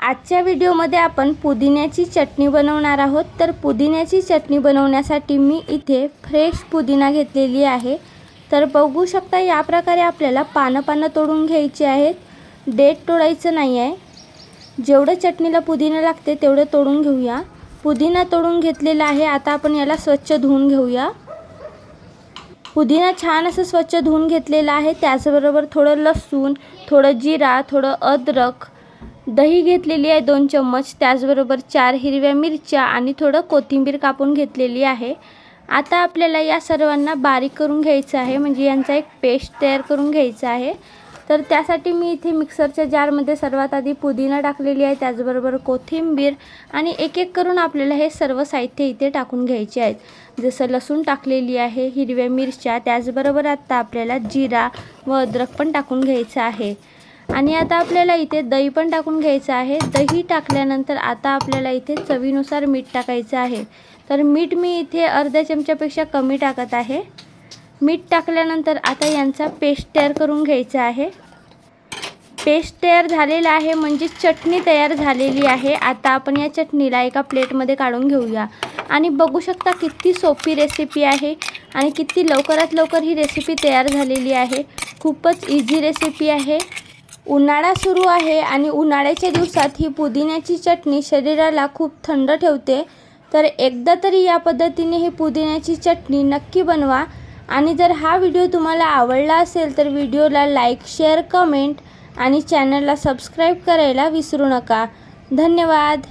आजच्या व्हिडिओमध्ये आपण पुदिन्याची चटणी बनवणार आहोत. तर पुदिन्याची चटणी बनवण्यासाठी मी इथे फ्रेश पुदिना घेतलेली आहे. तर बघू शकता या प्रकारे आपल्याला पानं पानं तोडून घ्यायची आहेत. डेट तोडायचं नाही आहे. जेवढं चटणीला पुदिना लागते तेवढं तोडून घेऊया. पुदिना तोडून घेतलेला आहे. आता आपण याला स्वच्छ धुवून घेऊया. पुदिना छान असं स्वच्छ धुवून घेतलेलं आहे. त्याचबरोबर थोडं लसूण थोडं जिरा थोडं अद्रक दही घेतलेली आहे दोन चम्मच त्याचबरोबर चार हिरव्या मिरच्या आणि थोडं कोथिंबीर कापून घेतलेली आहे. आता आपल्याला या सर्वांना बारीक करून घ्यायचं आहे म्हणजे यांचा एक पेस्ट तयार करून घ्यायचा आहे. तर त्यासाठी मी इथे मिक्सरच्या जारमध्ये सर्वात आधी पुदिना टाकलेली आहे त्याचबरोबर कोथिंबीर आणि एक एक करून आपल्याला हे सर्व साहित्य इथे टाकून घ्यायचे आहेत. जसं लसूण टाकलेली आहे हिरव्या मिरच्या त्याचबरोबर आत्ता आपल्याला जिरा व अद्रक पण टाकून घ्यायचं आहे. आणि आता आपल्याला इथे दही पण टाकून घ्यायचं आहे. दही टाकल्यानंतर आता आपल्याला इथे चवीनुसार मीठ टाकायचं आहे. तर मीठ मी इथे अर्ध्या चमच्यापेक्षा कमी टाकत आहे. मीठ टाकल्यानंतर आता यांचा पेस्ट तयार करून घ्यायचा आहे. पेस्ट तयार झालेला आहे म्हणजे चटणी तयार झालेली आहे. आता आपण या चटणीला एका प्लेटमध्ये काढून घेऊया. आणि बघू शकता किती सोपी रेसिपी आहे आणि किती लवकरात लवकर ही रेसिपी तयार झालेली आहे. खूपच इझी रेसिपी आहे. उन्हाळा सुरू आहे आणि उन्हाळ्याच्या दिवसात ही पुदिन्याची चटणी शरीराला खूप थंड ठेवते. तर एकदा तरी या पद्धतीने ही पुदिन्याची चटणी नक्की बनवा. आणि जर हा व्हिडिओ तुम्हाला आवडला असेल तर व्हिडिओला लाईक शेअर कमेंट आणि चॅनलला सबस्क्राईब करायला विसरू नका. धन्यवाद.